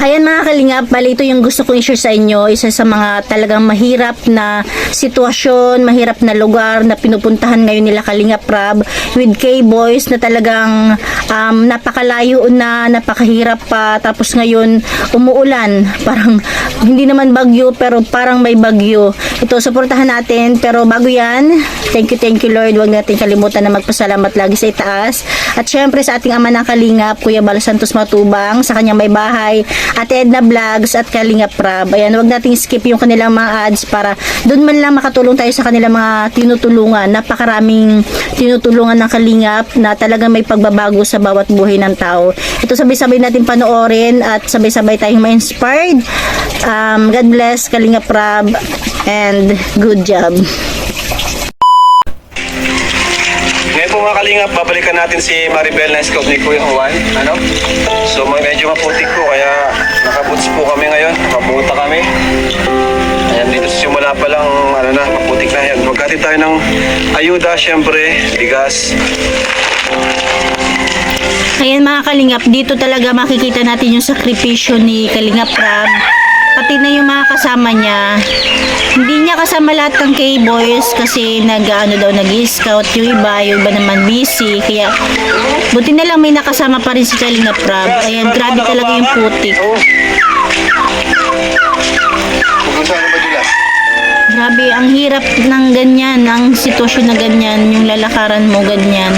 Ayan mga kalingap, bali ito yung gusto kong i-share sa inyo. Isa sa mga talagang mahirap na sitwasyon, mahirap na lugar na pinupuntahan ngayon nila Kalingap Rab with K-Boys na talagang um, napakalayo na, napakahirap pa. Tapos ngayon, umuulan. Parang hindi naman bagyo pero parang may bagyo. Ito, suportahan natin. Pero bago yan, thank you, thank you Lord. Huwag natin kalimutan na magpasalamat lagi sa itaas. At syempre sa ating ama ng Kalingap, Kuya Bal Santos Matubang, sa kanyang may bahay, Ate Edna Vlogs at Kalingap Rab. Ayan, huwag nating skip yung kanilang mga ads para doon man lang makatulong tayo sa kanilang mga tinutulungan. Napakaraming tinutulungan ng Kalingap na talagang may pagbabago sa bawat buhay ng tao. Ito sabay-sabay natin panoorin at sabay-sabay tayong ma-inspired. Um, God bless Kalingap Rab and good job. Ngayon po mga kalingap, babalikan natin si Maribel na scout ni Kuya Juan. Ano? So medyo maputik po kaya nakaboots po kami ngayon. Nakabuta kami. Ayan, dito simula pa lang, ano na, maputik na yan. Magkati tayo ng ayuda, syempre, bigas. Ayan mga Kalingap, dito talaga makikita natin yung sakripisyo ni Kalingap Rab. Pati na yung mga kasama niya. Hindi niya kasama lahat ng K-boys kasi nag, ano daw, nag-scout yung iba, yung iba naman busy. Kaya, buti na lang may nakasama pa rin si Kalingap Rab. Ayan, grabe talaga yung putik. Grabe, ang hirap ng ganyan, ang sitwasyon na ganyan, yung lalakaran mo ganyan.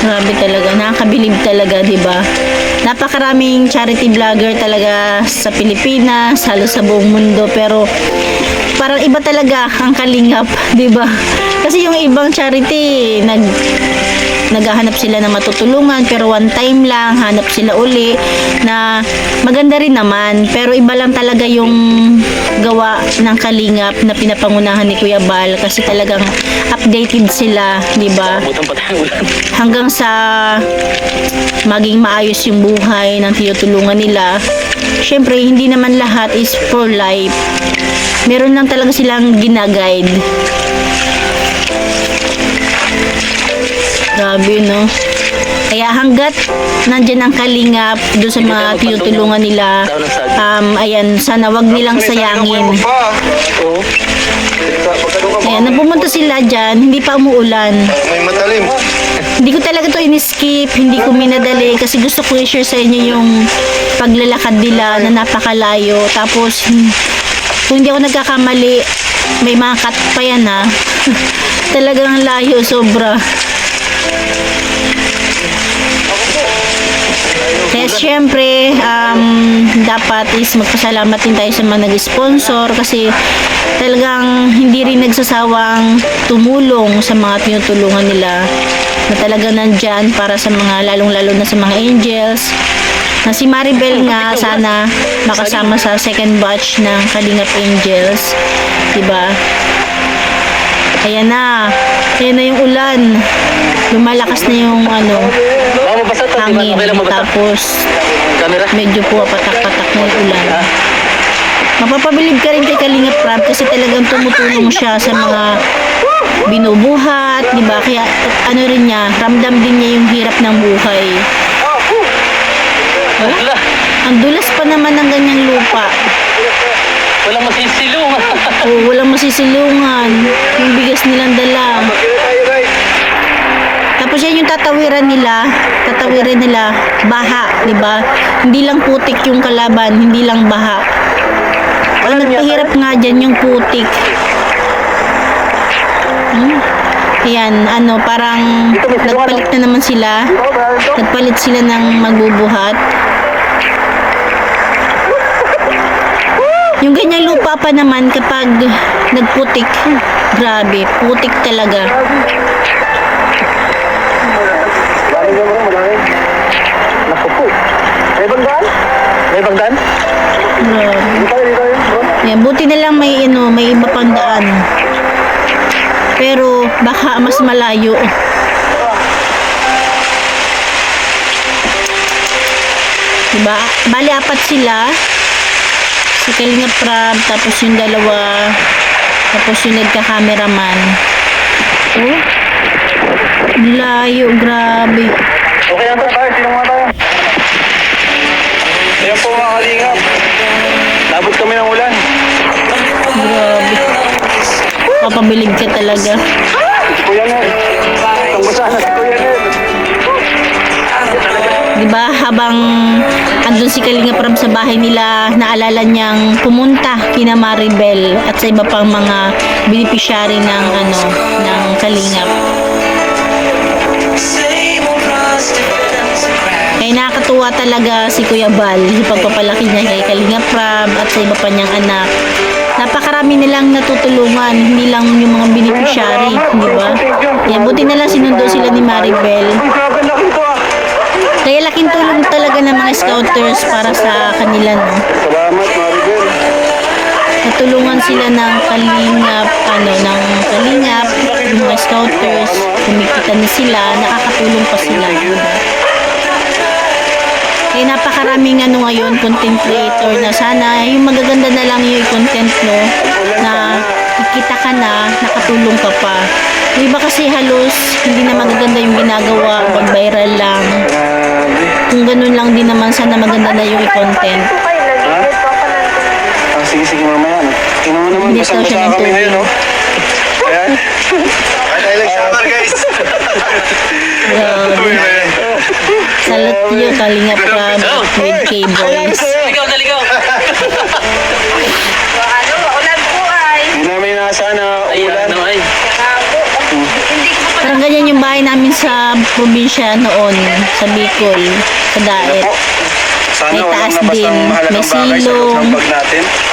Grabe talaga, nakakabilib talaga, 'di ba? Napakaraming charity vlogger talaga sa Pilipinas, halos sa buong mundo, pero parang iba talaga ang kalingap, 'di ba? Kasi yung ibang charity nag naghahanap sila ng matutulungan pero one time lang hanap sila uli na maganda rin naman. Pero iba lang talaga yung gawa ng kalingap na pinapangunahan ni Kuya Bal kasi talagang updated sila di ba? Hanggang sa maging maayos yung buhay ng tinutulungan nila. Syempre hindi naman lahat is for life. Meron lang talaga silang ginaguide Grabe, no? Kaya hanggat nandyan ang kalingap doon sa mga tinutulungan nila, um, ayan, sana wag nilang sayangin. Oo. Ayan, nang pumunta sila dyan, hindi pa umuulan. May matalim. Hindi ko talaga to in-skip, hindi ko minadali kasi gusto ko i-share sa inyo yung paglalakad nila na napakalayo. Tapos, hmm, kung hindi ako nagkakamali, may mga cut pa yan ha. Talagang layo, sobra. Kaya syempre, um, dapat is magpasalamat din tayo sa mga nag-sponsor kasi talagang hindi rin nagsasawang tumulong sa mga tinutulungan nila na talaga nandyan para sa mga lalong-lalo na sa mga angels. Na si Maribel nga sana makasama sa second batch ng Kalingap Angels diba ayan na. Ayan na yung ulan. Lumalakas na yung ano hangin. Tapos medyo po patak-patak na yung ulan. Mapapabilib ka rin kay Kalingap Prab kasi talagang tumutulong siya sa mga binubuhat, di ba? Kaya ano rin niya, ramdam din niya yung hirap ng buhay. Wala. Ang dulas pa naman ng ganyang lupa. Walang masisilong. O walang masisilungan. Yung bigas nilang dala. Tapos yan yung tatawiran nila, tatawiran nila, baha, di ba? Hindi lang putik yung kalaban, hindi lang baha. Ang nagpahirap nga dyan yung putik. Hmm? Ayan, ano, parang nagpalit na naman sila. Nagpalit sila ng magbubuhat. Yung ganyang lupa pa naman kapag nagputik, grabe, putik talaga. Maraming mo maraming. Naku po. May bangdan? May bangdan? Yan, buti na lang may ano, may iba pang daan. Pero baka mas malayo. Diba? Bali apat sila. Si Kalinga Prab, tapos yung dalawa, tapos yung nagka-cameraman. Oh, layo, grabe. Okay lang tayo. Sino mga tayo? Ayan po mga kalingap. Nabot kami ng ulan. Grabe. Papabilib ka talaga. Kuya na Nel. Di ba habang andun si Kalinga Prab sa bahay nila, naalala niyang pumunta kina Maribel at sa iba pang mga beneficiary ng ano ng Kalingap. Kaya nakakatuwa talaga si Kuya Bal, yung pagpapalaki niya kay Kalinga Prab at sa iba pa niyang anak. Napakarami nilang natutulungan, hindi lang yung mga beneficiary, di ba? Yan, buti na lang sinundo sila ni Maribel. Uy, grabe laki ito ah. Kaya laking tulong talaga ng mga scouters para sa kanila, no? Salamat, Maribel. Natulungan sila ng kalingap, ano, ng kalingap, yung mga scouters, kumikita na sila, nakakatulong pa sila. diba? Kaya napakaraming ano ngayon, content creator na sana, yung magaganda na lang yung content no, na kikita ka na, nakatulong ka pa. Yung iba kasi halos hindi na magaganda yung ginagawa, mag-viral lang. Kung ganun lang din naman, sana maganda na yung content. Ah, sige, sige, mamaya. no. Tingnan mo naman, Hindi daw siya basang-basa ng kami tubig. ngayon, no? Ayan. Ay, ay, like summer, guys. Grabe. Salot yun, Kalinga Prab with K-Boys. Naligaw, naligaw. Ano, ulan po ay. Hindi namin inaasahan na Ayan, ulan. no, ay. Ako, hindi ko pa Parang ganyan yung bahay namin sa probinsya noon, sa Bicol, sa Daet. Sana May taas din. May silong.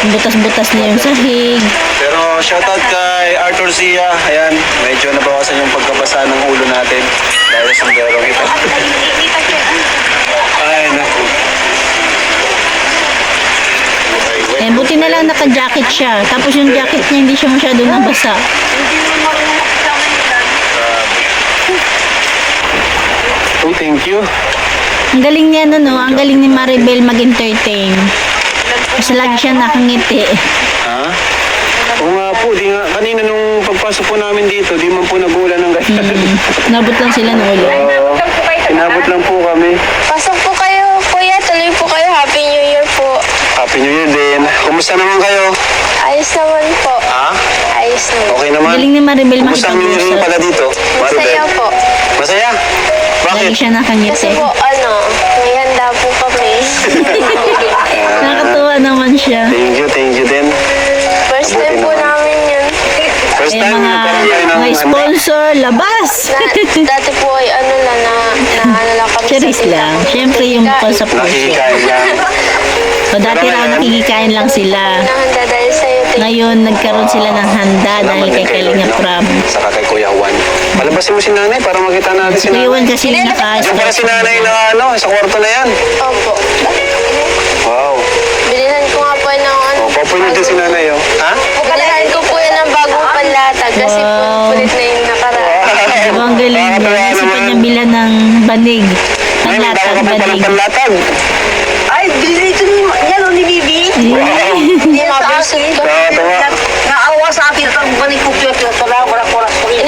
Butas-butas na yung sahig. Pero shoutout kay Arthur Sia. Ayan, medyo nabawasan yung pagkabasa ng ulo natin dahil sa sombrero kita. Ay, naku. Eh, buti na lang naka-jacket siya. Tapos yung jacket niya hindi siya masyado nabasa. Hindi mo marunong sa ulan. Oh, thank you. Ang galing niya no, no? Ang galing ni Maribel mag-entertain. Kasi lagi siya nakangiti. Ha? Oo nga po, di nga, kanina nung pagpasok po namin dito, di man po nagulan ng ganyan. Hmm. Nabot lang sila ng ulo. Oo. Po. Inabot lang po kami. Pasok po kayo, kuya. Tuloy po kayo. Happy New Year po. Happy New Year din. Kumusta naman kayo? Ayos naman po. Ha? Ayos naman. Okay naman? Galing ni Maribel Kumusta ang New Year pala dito? Masaya po. Masaya? Lagi Bakit? siya Kasi nakangiti. po, ano, may handa po kami. Nakakatuwa naman siya. Thank you, thank you din. First time po namin yun. First Eh, time mga, nagkaroon tayo ng mga ano, sponsor, labas! Na, dati po ay ano lang na, na ano lang kami Charis tita lang. ko. Siyempre yung pa sa puso. nakikikain lang. O dati raw nakikikain lang sila. Nahanda dahil sa'yo. tita. Ngayon, nagkaroon sila ng handa dahil kay Kalinga Prab. Saka kay Kuya Juan. Palabasin mo si nanay para makita natin si nanay. kasi naka Yung pala si nanay na ano, sa kwarto na yan. Opo. Wow. Bilhan ko nga po ng ano. O, papunin din si nanay, oh. Ha? Bilhan ko po yan ng bagong panlatag kasi Wow. pulit na yung nakaraan. Diba ang galing? Nasipan niya bilan ng banig. Ng Ay, may latag, dalawa ka pa palang banig. panlatag. Ay, dito ni yan o ni Bibi. Hindi mabusog to. Tawa-tawa. Naawa sa akin balik ko kyo kyo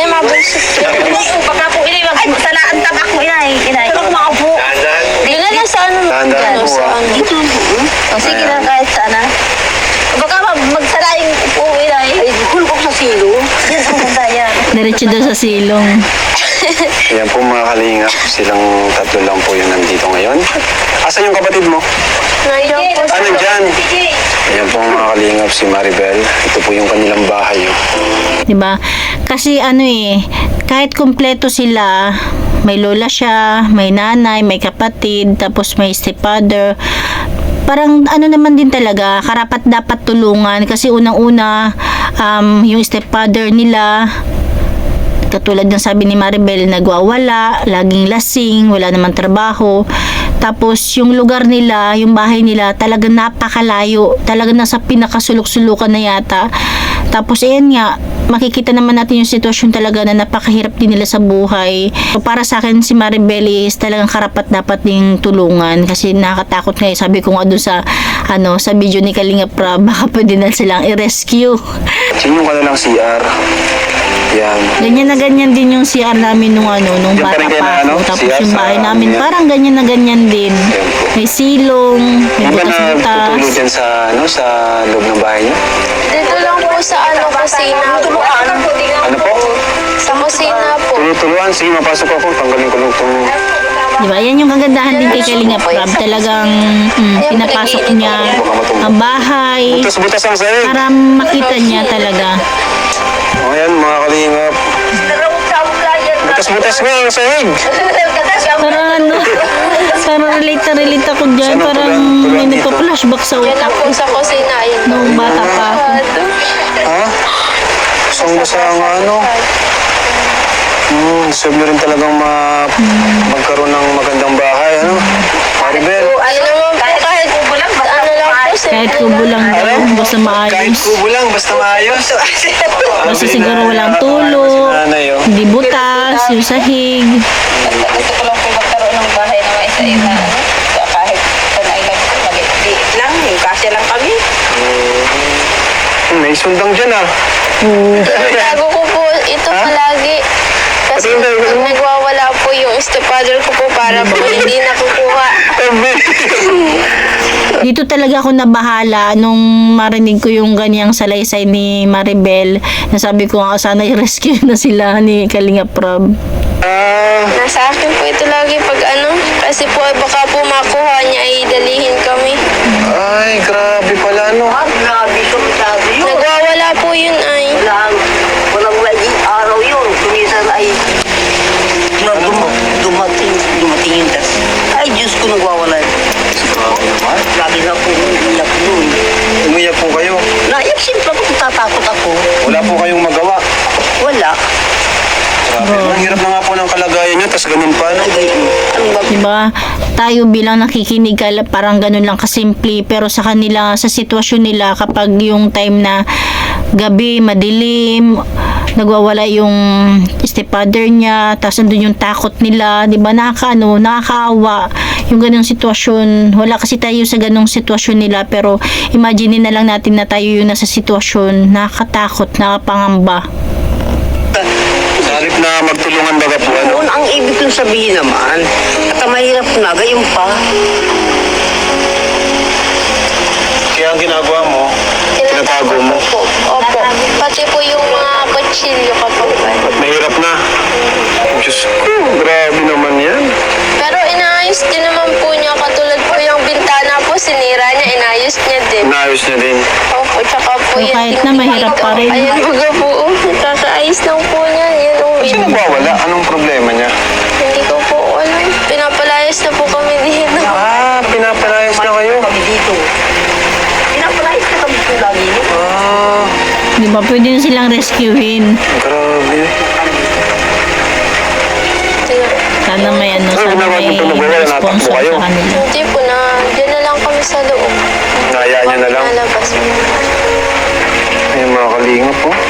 ko ko. Hindi mabusog to. Inay, baka po inay mag tala ang tabak mo inay. Inay. Pero maupo. Yun na lang sa ano. Dahan-dahan ano, po, ah. ano. O sige na kahit sana. Baka mag- magsalaing po inay. Ay, hulkok sa silo. Yan yan. Diretso daw sa silong. Ayan po mga kalingap. Silang tatlo lang po yung nandito ngayon. Asan yung kapatid mo? Nandiyan po Ah, nandyan. Ayan po mga kalingap si Maribel. Ito po yung kanilang bahay. oh. 'Di ba? Kasi ano eh, kahit kumpleto sila, may lola siya, may nanay, may kapatid, tapos may stepfather. Parang ano naman din talaga, karapat dapat tulungan kasi unang-una um, yung stepfather nila katulad ng sabi ni Maribel, nagwawala, laging lasing, wala namang trabaho. Tapos yung lugar nila, yung bahay nila, talagang napakalayo. Talagang nasa pinakasulok-sulukan na yata. Tapos ayan nga, makikita naman natin yung sitwasyon talaga na napakahirap din nila sa buhay. So, para sa akin si Maribel is talagang karapat dapat ding tulungan kasi nakakatakot nga eh. sabi ko nga doon sa ano sa video ni Kalinga Prab baka pwede na silang i-rescue. Sino ka na lang CR? Yan. Ganyan na ganyan din yung CR namin nung ano, nung pa bata pa na, ano, Tapos CR yung sa bahay namin, yan. parang ganyan na ganyan din. May silong, may Di ba na butas-butas. sa, ano, sa loob ng bahay niyo? Dito lang po sa ano, kusina. Ano po? Sa kusina po. Tulutuluan. Sige, mapasok ako. Tanggalin ko lang itong... Di ba? Yan yung kagandahan din kay Kalinga Prab. Talagang mm, pinapasok niya ang bahay Butas-butas ang sahig. para makita niya talaga. O yan, mga kalingap. Butas-butas nga ang sahig. Parang ano, parang relate na relate ako dyan. Saan ang Parang may nagpa-flashback sa Yan utak lang ko. po sa kusina. Yun. Nung bata pa ako. Ha? Isang basa ang ano. Hmm, deserve nyo rin talagang ma magkaroon ng magandang bahay, ano? Maribel, Ano naman po, kahit ano lang po. Kahit kubo lang basta kahit maayos. kubo lang, basta maayos. Basta siguro walang tulo, Nanay, oh. hindi butas, yung sahig. Gusto ko lang po magkaroon ng bahay na isa-isa. Ano? Kahit sa nailang mag-iit lang, yung kasya lang kami. May sundang dyan, ah. Tago ko po ito palagi. Kasi pag nagwawala po yung stepfather ko po para po hindi nakukuha. Dito talaga ako nabahala nung marinig ko yung ganyang salaysay ni Maribel. Nasabi ko nga sana i-rescue na sila ni Kalinga Prab. Ah, Nasa akin po ito lagi pag ano. Kasi po ay baka po makuha niya ay dalihin kami. ay, grabe pala, no? Ah, grabe ko sabi yun. Nagwawala po yun ay. Walang, walang lagi araw yun. Kumisan ay na dum, dumating, dumating yung tas. Ay, Diyos ko nagwawala. Grabe naman. Lagi na po umiyak nun. Umiyak po kayo. Naiyak siyempre ako, tatakot ako. Wala po kayong magawa. Wala. Grabe. Ang hirap na nga po ng kalagayan nyo, tas ganun pa, no? Ay, gayon. Ano ba? Diba? Tayo bilang nakikinig kala parang ganun lang kasimple. Pero sa kanila sa sitwasyon nila kapag yung time na gabi madilim nagwawala yung stepfather niya tapos andun yung takot nila 'di ba nakakaano nakakaawa yung ganung sitwasyon. Wala kasi tayo sa ganung sitwasyon nila pero imagine na lang natin na tayo yung nasa sitwasyon. Nakakatakot nakapangamba Sa halip na magtulungan baga po, ano? Noon ang ibig kong sabihin naman, at ang mahirap na, gayon pa. Kaya ang ginagawa mo, tinatago mo. po. Opo. Pati po yung mga kutsilyo kapag At mahirap na. Diyos ko, grabe naman yan. Pero inaayos din naman po niya. Katulad po yung bintana po, sinira niya, inayos niya din. Naayos niya din. Opo, tsaka po So, yan. kahit na mahirap pa rin. Baga po. oh. Kakaayos lang po niya. Yan, oh. Kasi nagwawala, anong problema niya? Hindi ko po alam. Pinapalayas na po kami dito. Ah, pinapalayas na kayo. Kami dito. Pinapalayas na kami dito lagi. Ah, di ba pwede na silang rescuein grabe. sana may ano Ano sana may kayo? sa kanila Hindi po na, dyan na lang kami sa loob. Nayaan niya na lang. Nalabas po. Ay, mga kalingap po. Ano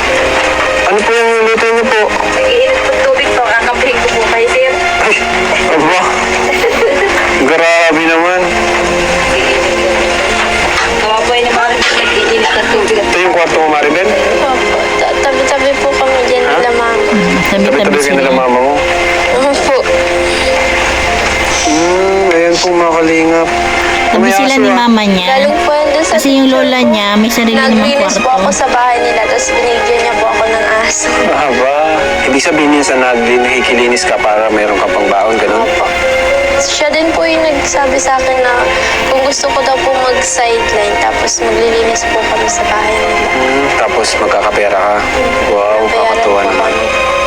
tabi-tabi sila nila mama mo. Opo. Hmm, ayan po mga kalingap. tabi sila ni ah. mama niya Galing po doon sa kasi yung lola ko. niya may sarili namang Naglinis po ako kwarto sa bahay nila, tapos binigyan niya po ako ng aso. Aba, ibig sabihin niya sa naglin, nakikilinis ka para mayroon ka pang baon, ganun? Opo. Siya din po yung nagsabi sa akin na kung gusto ko daw po mag-sideline, tapos maglilinis po kami sa bahay nila. Hmm, tapos magkakapera ka. Wow, Bayaran kakatuwa po naman. kami.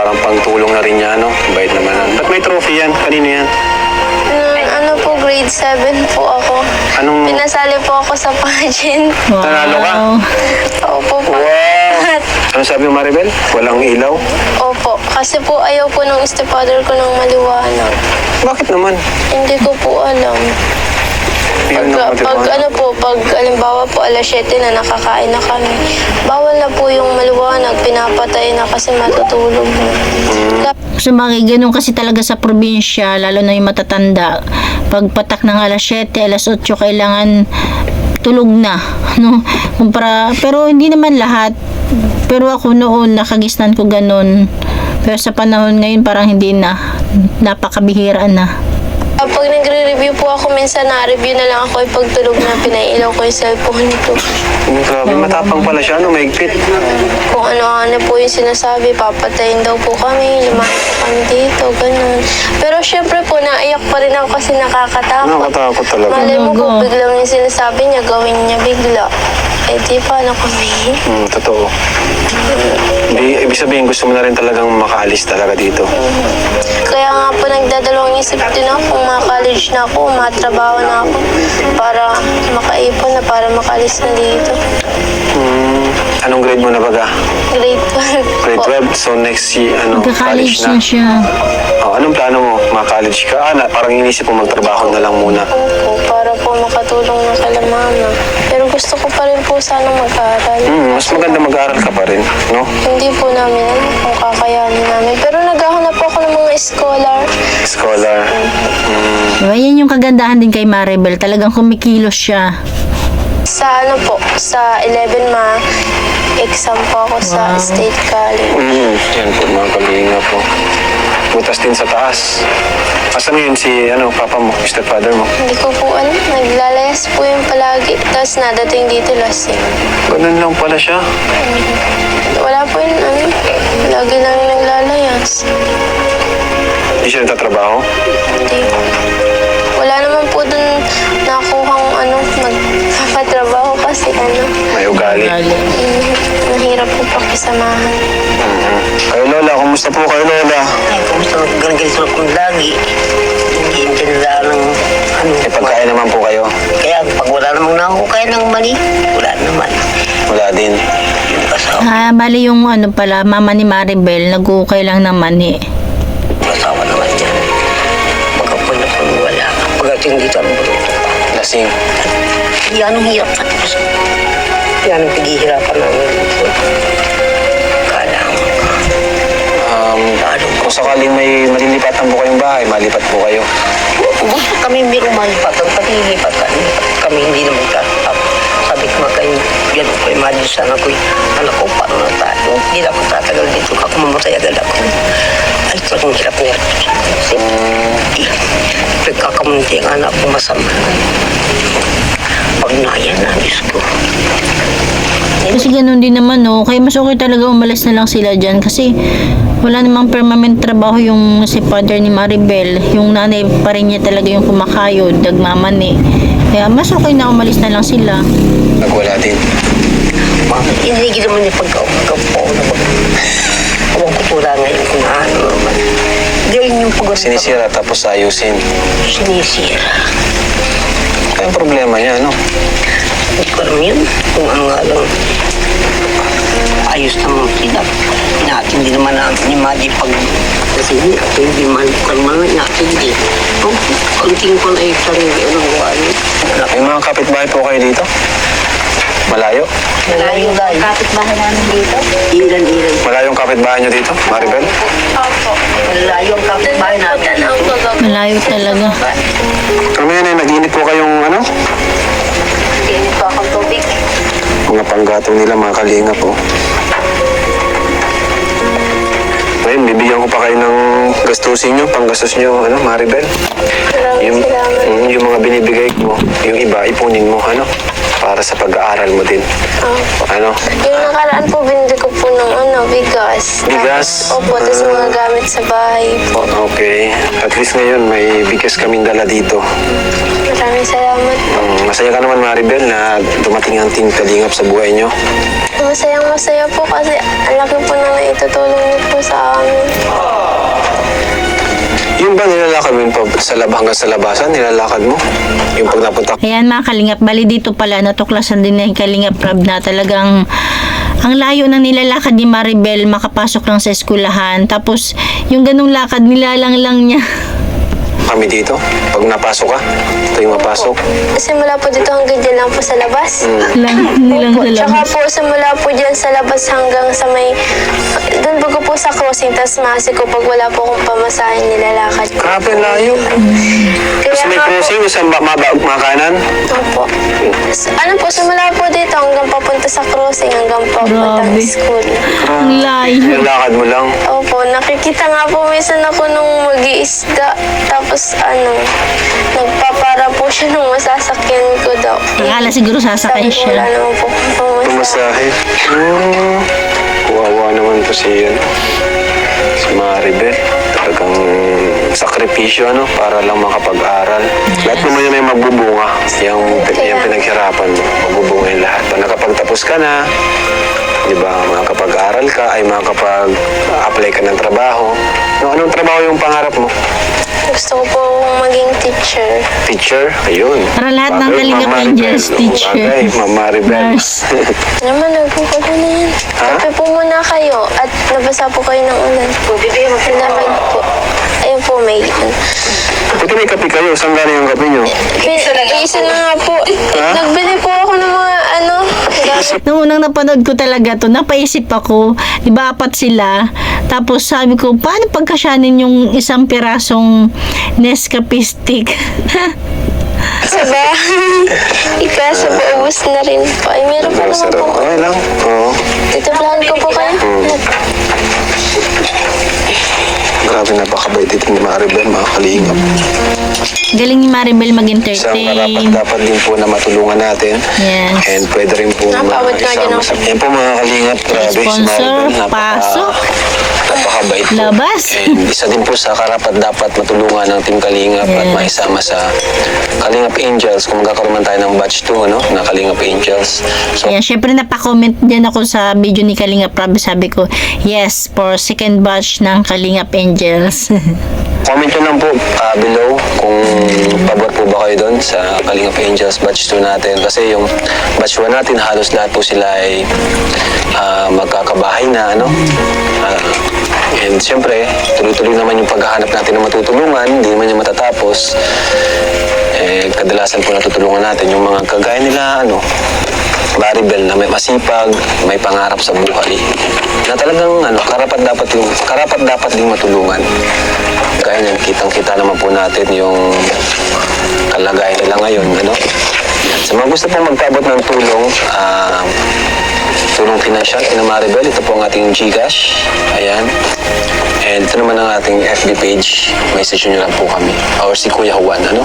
Parang pangtulong na rin niya, no? Bait naman. nun. Ba't may trophy yan? Kanino yan? Nung ano po, grade 7 po ako. Anong... Pinasali po ako sa pageant. wow. Nanalo ka? Opo po. Wow! Ano sabi mo, Maribel? Walang ilaw? Opo. Kasi po ayaw po ng stepfather ko ng maliwanag. Bakit naman? Hindi ko po alam. Pag, pag motibo. ano po, pag alimbawa po alas 7 na nakakain na kami, bawal na po yung maliwanag, pinapatay na kasi matutulog na. So mga ganun kasi talaga sa probinsya, lalo na yung matatanda. Pag patak ng alas 7, alas 8, kailangan tulog na. No? Kumpara, pero hindi naman lahat. Pero ako noon, nakagisnan ko ganun. Pero sa panahon ngayon, parang hindi na. Napakabihira na. Kapag nagre-review po ako, minsan na-review na lang ako yung pagtulog na pinailaw ko yung cellphone ko. Mm, Grabe, matapang pala siya, no? Mahigpit. Kung ano-ano po yung sinasabi, papatayin daw po kami, lumayan po kami dito, ganun. Pero syempre po, naiyak pa rin ako kasi nakakatakot. Nakakatakot talaga. Malay mo kung biglang yung sinasabi niya, gawin niya bigla. Eh di paano kami? Mm, totoo. Ibig, ibig sabihin, gusto mo na rin talagang makaalis talaga dito. Kaya nga po nagdadalawang isip din ako kung mga-college na ako, matrabaho na ako para makaipon na para makalis na dito. Mm, anong grade mo na baga? Grade 12 Grade po. 12, so next year, ano, college na. na siya. Oh, anong plano mo? Maka-college ka? Ah, na, parang inisip mo magtrabaho na lang muna. Opo, para po makatulong na kala mama. Gusto ko pa rin po sana mag-aaral. Hmm, mas maganda mag-aaral ka pa rin, no? Hindi po namin alam kung kakayanin namin. Pero naghahanap po ako ng mga scholar. Scholar. Hmm, Diba? Yan yung kagandahan din kay Maribel. Talagang kumikilos siya. Sa ano po, sa 11 ma, exam po ako sa Wow. State College. hmm, yan po mga. Butas din sa taas. Asan yun si, ano, papa mo, stepfather mo? Hindi ko po alam, naglalayas po yung palagi. Tapos nadating dito lasing. Ganun lang pala siya. Wala po yun, ano, lagi lang yung naglalayas. Hindi siya nagtatrabaho. Hindi po. Wala naman po dun nakuhang ano, magpapatrabaho kasi ano, May ugali. mm, mahirap po pakisamahan. Mhm. Kayo Lola, kumusta po kayo Lola? Ay, kumusta ganito kung lagi. Hindi intinadaan ng ano. May pagkain naman po kayo. Kaya pag wala namang nakukaya ng mali, wala naman. Wala din. Yung asawa, Ah, bali yung ano pala, mama ni Maribel, nag-ukay lang naman eh. yung asawa naman niya. Magkapon na kung wala. Pagdating dito, ang bruto pa. Lasing. Yan ang hirap gusto. Yan ang paghihirapan namin dito. Kala mo. Um, kung sakaling may malilipatan po kayong bahay, malipat po kayo. Gusto kami may rumalipatan, pati lipatan. Kami hindi naman kakap. Sabi ko nga kayo, yan ko yung mali sana ko. Anak ko, paano na tayo? Hindi na ako tatagal dito. Ako mamatay agad ako. Ay, talagang hirap na hirap. Kasi, pagkakamunti ang anak ko masama. Pag naya na, ko. Kasi ganun din naman, no? Kaya mas okay talaga umalis na lang sila dyan. Kasi wala namang permanent trabaho yung si father ni Maribel. Yung nanay pa rin niya talaga yung kumakayod, nagmamani. Kaya mas okay na umalis na lang sila. Nagwala din. Bakit hindi naman yung pagkaumaga po na mag... Huwag ko pula ngayon kung ano naman. Gawin yung pag Sinisira tapos ayusin. Sinisira. Ang problema niya, no? Hindi ko alam yun. Kung ang lang ayos naman sila. Inaatindi naman na ni Maji pag kasi hindi ako hindi man kalma na inaatindi. Oh, konting ko na isang anong gawa niya. May mga kapitbahay po kayo dito? Malayo? Malayo layo. Kapit-bahay namin dito? Ilan ilan. Malayong kapitbahay niyo dito, Maribel? Opo. Malayo ang kapitbahay Doon po Malayo talaga. Kami yan eh, nag-init po kayong ano? Pinit po akong tubig. Mga panggatong nila, mga kalinga po. Ngayon, bibigyan ko pa kayo ng gastusin nyo, panggastos nyo, ano, Maribel? Maraming Yung, salamat. mm, yung mga binibigay ko, yung iba, ipunin mo, ano, para sa pag-aaral mo din. Opo. Ano? Yung nakaraan po, binili ko po ng ano, bigas. Bigas? Opo, tapos Ah. mga gamit sa bahay po. Okay. At least ngayon, may bigas kaming dala dito. Maraming salamat po. Um, masaya ka naman, Maribel, na dumating ang team kalingap sa buhay nyo. Masayang masaya po kasi ang laki po na naitutulong niyo po sa amin. Yung ba nilalakad mo yun pa sa lab hanggang sa labasan? Nilalakad mo? Yung pag napunta Ayan mga kalingap, bali dito pala natuklasan din ng kalingap Rab na talagang ang layo ng nilalakad ni Maribel makapasok lang sa eskwelahan. Tapos yung ganung lakad nilalang lang niya. kami dito, pag napasok ka, ito yung mapasok. Simula po dito hanggang dyan lang po sa labas. lang, nilang Opo, sa tsaka labas. po simula po dyan sa labas hanggang sa may... Doon bago po sa crossing, tas masi ko pag wala po akong pamasahin nilalakad. Grabe layo. Kaya Tapos may nga crossing sa ma- maba- makanan. Opo. S- Ano po, simula po dito hanggang papunta sa crossing, hanggang papunta Grabe. school. Ang layo. Yung lakad mo lang. Opo, nakikita nga po minsan ako nung mag-iisda. Tapos ano, nagpapara po siya nung masasakyan ko daw. Akala siguro sasakay Sabi ko, wala siya. naman po pumasakyan. Pumasahe. Hmm. Kawawa naman po si, ano, si Maribel. Talagang sakripisyo, ano, para lang makapag-aral. Lahat naman yun ay magbubunga. Yung, yung pinaghirapan mo, magbubunga yung lahat. Pag nakapagtapos ka na, di ba, makakapag-aral ka, ay makakapag-apply ka ng trabaho. No, anong trabaho yung pangarap mo? Gusto ko po maging teacher. Teacher? Ayun. Para lahat ng Bagay, Kalingap Ma'am Maribel. Angels, teacher. Bagay, Ma'am Maribel. Nurse. Naman, nagpupulo na yan. Kape po muna kayo at nabasa po kayo ng ulan. Bibigyan mo Lamig po. Ayun po, may Buti may kape kayo. Saan galing yung kape nyo? Isa na nga po. Nagbili po ako ng mga ano, gamit. Nung unang napanood ko talaga to, napaisip ako, di ba apat sila? Tapos sabi ko, paano pagkasyanin yung isang pirasong Nescafe stick? sa bahay. Ikaso po, ubus na rin po. Ay, meron pa naman po. Okay lang. Oo. Titiplahan ko po kayo. Grabe napakabait dito ni Maribel, mga kalingap. Galing ni Maribel Isang mag-entertain. karapat dapat din po na matulungan natin. Yes. And pwede rin po Napawad ka isama sa... Yan po mga kalingap, grabe si Sponsor, Maribel. Napaka, pasok. Napakabait po. Labas. And isa din po sa karapat dapat matulungan ng Team Kalingap at Yes. maisama sa Kalingap Angels kung magkakaroon man tayo ng batch 2, no? Na Kalingap Angels. So, Kaya syempre napaka-comment din ako sa video ni Kalinga Prab. Sabi ko, yes, for second batch ng Kalingap Angels. Comment nyo lang po ah, below kung pabor po ba kayo doon sa Kalingap Angels batch 2 natin. Kasi yung batch 1 natin, halos lahat po sila ay ah, magkakabahay na, ano? Ah, and siyempre, tuloy-tuloy naman yung paghahanap natin ng matutulungan, hindi naman yung matatapos. Eh, kadalasan po natutulungan natin yung mga kagaya nila, ano, Maribel na may masipag, may pangarap sa buhay. Na talagang ano, karapat dapat yung karapat dapat ding matulungan. Kaya niyan, kitang-kita naman po natin yung kalagayan nila ngayon, ano? Sa mga gusto pong magpaabot ng tulong, ah, tulong pinansyal, kina Maribel, ito po ang ating Gcash. Ayan. And ito naman ang ating FB page. Message nyo lang po kami. Or si Kuya Juan, ano?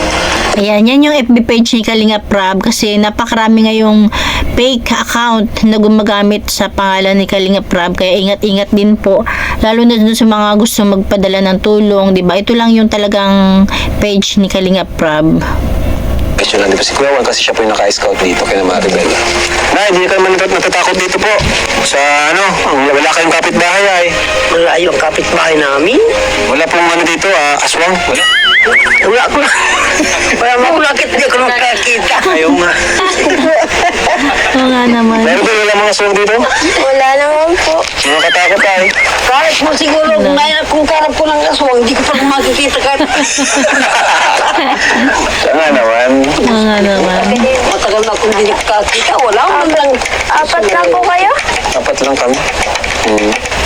Ayan, yan yung FB page ni Kalinga Prab kasi napakarami ngayong fake account na gumagamit sa pangalan ni Kalinga Prab kaya ingat-ingat din po lalo na dun sa mga gusto magpadala ng tulong, 'di ba? Ito lang yung talagang page ni Kalinga Prab. Question lang di ba si Kuya Juan kasi siya po yung naka-scout dito kay Maribel. Na, hindi ka naman natat- natatakot dito po. Sa ano, ang- wala kayong kapitbahay ay. Malayo ang kapitbahay namin. Wala pong ano dito, ah, aswang. Wala. Wala ko na. Wala mo ako nakita, hindi ko nakakita. Ayaw nga. Oo nga naman. Meron ba wala mga aswang dito? Wala naman po. Mga katakot ay. Kahit mo siguro, kung ngayon kung karap ko ng aswang, hindi ko pa makikita kahit nga naman. Oo nga naman. matagal na akong hindi nakakita. Wala man lang. Apat na po kayo? Apat lang kami. Hmm.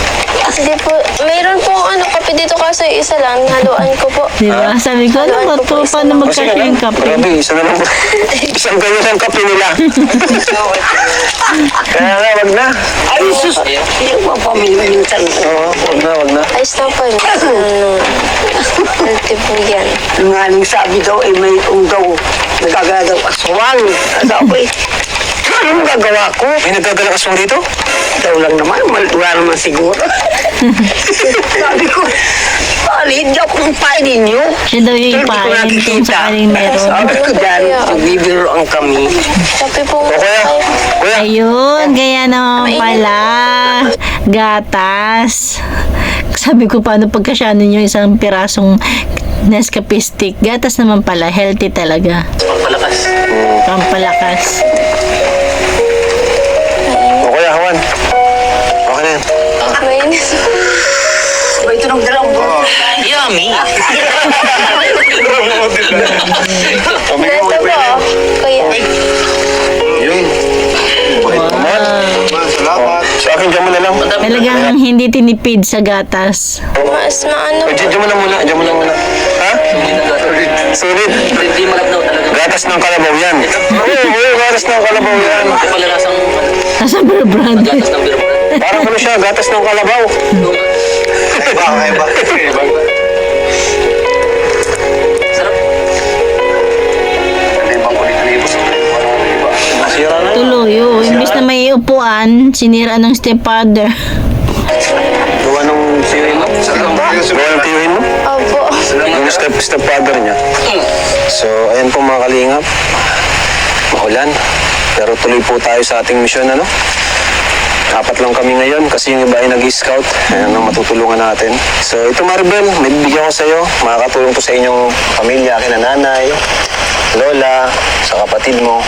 Hindi po. Mayroon po ano, kape dito kaso isa lang. Haluan ko po. Di ba? Sabi ko, ano ba to? Paano O, sige magkasya na. yung kape? Grabe, isa na lang. Isang ganyan ang kape nila. Kaya nga, wag na. Ay, sus! Hindi ko pa minsan. Oo, wag na, wag na. Ayos lang po yun. Ano, healthy po yan. Yung nga nang sabi daw, eh, may kung daw, nagagala daw aswang. Sabi, ano gagawa ko? May nagdadala aswang dito? Daw lang naman, mal- wala naman siguro. sabi ko, pali, hindi ako ng pain ninyo. Siya daw yung ipain kung sakaling meron. Sabi ko dyan, nagbibiroan kami. Kape po kuya, kuya. Ayun, kaya naman pala. Gatas. Sabi ko paano pagkasyanin yung isang pirasong Nescafe stick. Gatas naman pala. Healthy talaga. Palakas. Pampalakas. Kuya, Juan. Okay na yan. Mainit. Ba ito ng dalawang buwan? Yummy! Neto po. Kuya. Yun. Bait naman. Salamat. Sa akin, dyan mo na lang. Talagang hindi tinipid sa gatas. Mas maano O, Dyan dyan mo na muna. Dyan mo na muna. Ha? Sulit. Hindi malabnaw talaga. Gatas ng kalabaw yan. Oo, oo, gatas ng kalabaw yan. Palalasang Nasa beer brand. gatas ng biro. Parang ano siya, gatas ng kalabaw. Iba, iba. Iba. Sarap. Ano yung bangko dito ni Boss? Nasira na yun. Tuloy, oh. Imbis na may upuan, sinira ng stepfather. Tiyuhin mo? Gawa nung tiyuhin mo? Opo. Yung step, stepfather niya. So, ayan po mga kalingap. Maulan. Pero tuloy po tayo sa ating misyon, ano? Apat lang kami ngayon kasi yung iba ay nag-scout. Ayan ang matutulungan natin. So, ito Maribel, may bibigyan ko sa iyo. Makakatulong to sa inyong pamilya, kina nanay, lola, sa kapatid mo.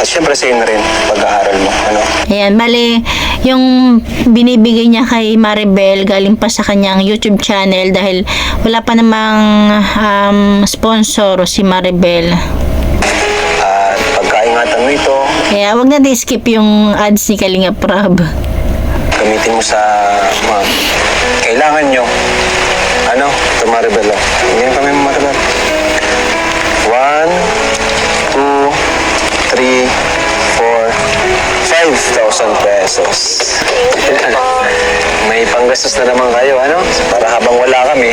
At syempre sa na rin, pag-aaral mo. Ano? Ayan, bali, yung binibigay niya kay Maribel galing pa sa kanyang YouTube channel dahil wala pa namang um, sponsor si Maribel. Pagkaingatan mo ito, Kaya wag natin skip yung ads ni Kalinga Prab. gamitin mo sa mga kailangan nyo. Ano? Ito Maribel. Oh. Hindi kami Maribel. One, two, three, four, five thousand pesos. May panggastos na naman kayo, ano? Para habang wala kami,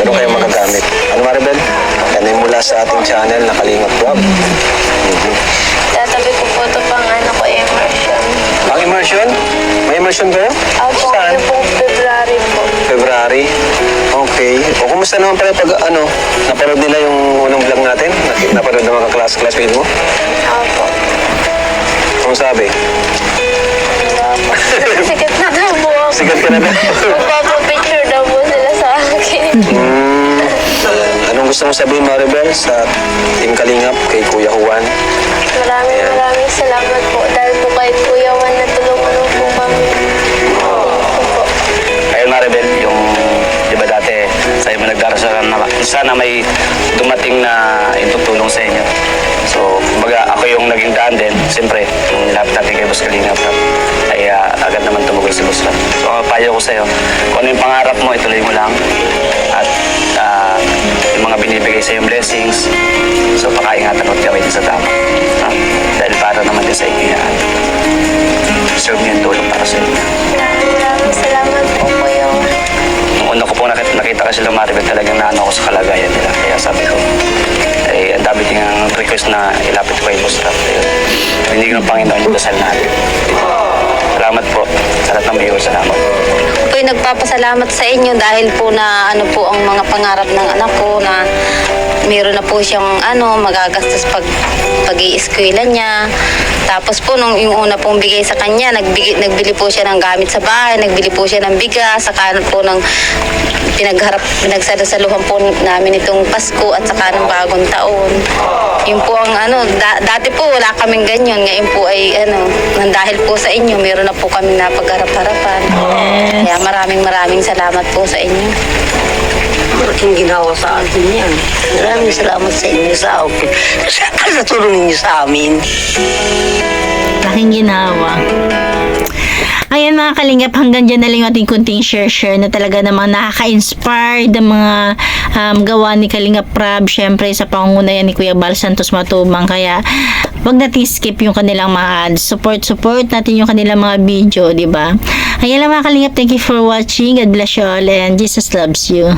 pero kayo magagamit. Ano Maribel? Yan ay mula sa ating channel na Kalingap Club. Tatabi ko po ito pang ano ko immersion. Ang immersion? May immersion kayo? Opo, Saan? yung pong February po. February. Okay. O kumusta naman pala pag ano, napanood nila yung unang vlog natin? Nak- Napanood ng mga class classmate mo? Opo. Anong sabi? Sikat na daw po ako. Sigat ka na? Magpapapicture gusto mo sabihin, Maribel, sa Team Kalingap kay Kuya Juan? Maraming maraming salamat po. Dahil po kay Kuya Juan na tulungan mo po kami. Opo. Ayun Maribel, yung di ba dati sa'yo mo nagdarasal na sana may dumating na itutulong sa inyo. So, kumbaga ako yung naging daan din, siyempre, yung nilapit natin kay Boss Kalingap ay ah, agad naman tumugol si Boss Ram. So, ang payo ko sa'yo, kung ano yung pangarap mo, ituloy mo lang. At binibigay sa yung blessings, so pakaingatan at gawin sa tama. Ha? Dahil para naman din sa inyo yan. Serve niyo yung tulong para sa inyo. Maraming salamat po Juan. Nung una ko po nakita, nakita kasi lang Maribel talagang naano ko sa kalagayan nila. Kaya sabi ko, eh, ang dami din ang request na ilapit ko kay Boss. Hindi ng Panginoon yung dasal natin. Salamat po. Sa lahat ng mayor, salamat. po'y nagpapasalamat sa inyo dahil po na ano po ang mga pangarap ng anak ko na meron na po siyang ano magagastos pag pag eskwela niya. Tapos po nung yung una pong bigay sa kanya, nagbigay, nagbili po siya ng gamit sa bahay, nagbili po siya ng bigas, saka po ng pinagharap, pinagsalusaluhan po namin itong Pasko at saka ng bagong taon. Yun po ang ano, da- dati po wala kaming ganyan, ngayon po ay ano, dahil po sa inyo, meron na po kaming napagharap-harapan. Kaya maraming maraming salamat po sa inyo. Malaking ginawa sa atin yan. Maraming salamat sa inyo sa akin. Sa, sa tulong niyo sa amin. Laking ginawa. Ayan mga kalingap, hanggang dyan na lang ating kunting share-share na talaga namang nakaka-inspire ng mga um, gawa ni Kalingap Prab, syempre sa pangungunayan ni Kuya Bal Santos Matubang. Kaya, wag natin skip yung kanilang mga ads. Support, support natin yung kanilang mga video, di ba? Ayan lang mga kalingap, thank you for watching. God bless you all and Jesus loves you.